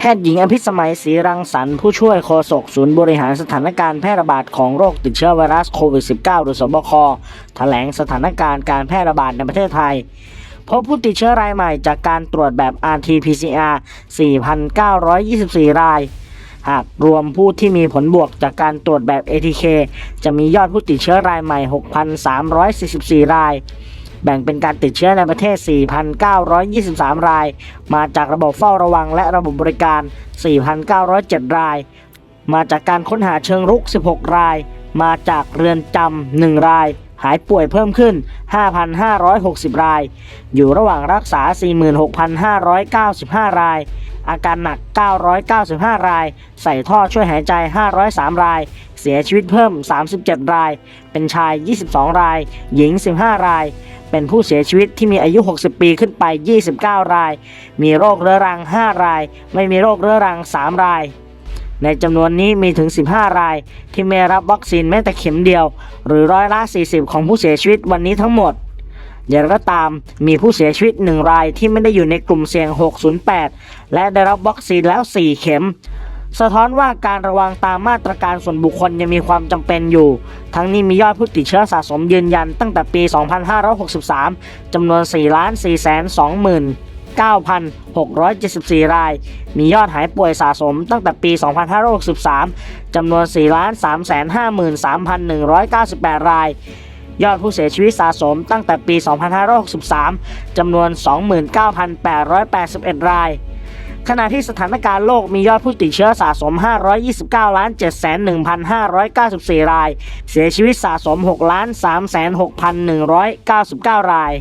แพทย์หญิงอภิสมัยศรีรังสรรค์ผู้ช่วยโฆษกศูนย์บริหารสถานการณ์แพร่ระบาดของโรคติดเชื้อไวรัสโควิด -19 หรือสบค แถลงสถานการณ์การแพร่ระบาดในประเทศไทย พบผู้ติดเชื้อรายใหม่จากการตรวจแบบ RT-PCR 4,924 ราย หากรวมผู้ที่มีผลบวกจากการตรวจแบบ ATK จะมียอดผู้ติดเชื้อรายใหม่ 6,344 ราย แบ่งเป็นการติดเชื้อในประเทศ 4,923 ราย มาจากระบบเฝ้าระวังและระบบบริการ 4,907 ราย มาจากการค้นหาเชิงรุก 16 ราย มาจากเรือนจำ 1 ราย หายป่วยเพิ่มขึ้น 5,560 ราย อยู่ระหว่างรักษา 46,595 ราย อาการหนัก 995 ราย ใส่ท่อช่วยหายใจ 503 ราย เสียชีวิตเพิ่ม 37 ราย เป็นชาย 22 ราย หญิง 15 ราย เป็นผู้เสียชีวิตที่มีอายุ 60 ปีขึ้นไป 29 ราย มีโรคเรื้อรัง 5 ราย ไม่มีโรคเรื้อรัง 3 รายในจำนวนนี้มีถึง 15 ราย ที่ไม่รับวัคซีนแม้แต่เข็มเดียว หรือร้อยละ 40 ของผู้เสียชีวิตวันนี้ทั้งหมด อย่างไรก็ตามมีผู้เสียชีวิต 1 รายที่ไม่ได้อยู่ในกลุ่มเสี่ยง 608 และได้รับวัคซีนแล้ว 4 เข็ม สะท้อนว่าการระวังตามมาตรการส่วนบุคคลยังมีความจำเป็นอยู่ ทั้งนี้มียอดผู้ติดเชื้อสะสมยืนยันตั้งแต่ปี 2563 จำนวน 4 4 2 9,674 ราย มียอดหายป่วยสะสมตั้งแต่ปี 2563 จำนวน 4 3 53,198 ราย ยอดผู้เสียชีวิตสะสมตั้งแต่ปี 2563 จำนวน 29,881 ราย ขณะที่สถานการณ์โลกมียอดผู้ติดเชื้อสะสม 529ล้าน7,1,594 ราย เสียชีวิตสะสม6ล้าน3,6,199 ราย